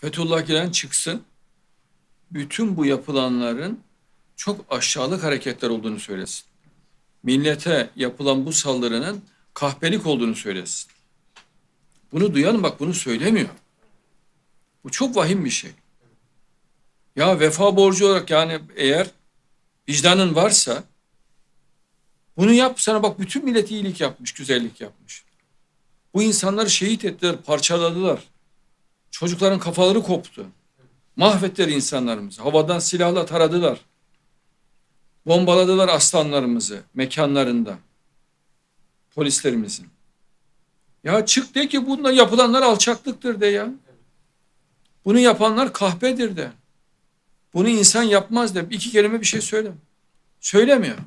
Fethullah Gülen çıksın. Bütün bu yapılanların çok aşağılık hareketler olduğunu söylesin. Millete yapılan bu saldırının kahpelik olduğunu söylesin. Bunu duyan bak bunu söylemiyor. Bu çok vahim bir şey. Ya vefa borcu olarak yani eğer vicdanın varsa bunu yap sana bak bütün millet iyilik yapmış, güzellik yapmış. Bu insanları şehit ettiler, parçaladılar. Çocukların kafaları koptu. Mahvettiler insanlarımızı. Havadan silahla taradılar. Bombaladılar aslanlarımızı mekanlarında. Polislerimizin. Ya çık de ki bununla yapılanlar alçaklıktır de ya. Bunu yapanlar kahpedir de. Bunu insan yapmaz de. İki kelime bir şey söyle. Söylemiyor.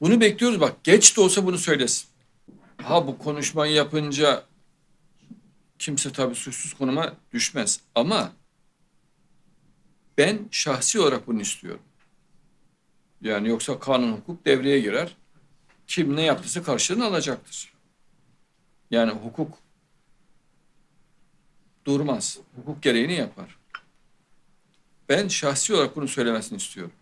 Bunu bekliyoruz bak. Geç de olsa bunu söylesin. Ha bu konuşmayı yapınca kimse tabii suçsuz konuma düşmez. Ama ben şahsi olarak bunu istiyorum. Yani yoksa kanun hukuk devreye girer. Kim ne yaptıysa karşılığını alacaktır. Yani hukuk durmaz. Hukuk gereğini yapar. Ben şahsi olarak bunu söylemesini istiyorum.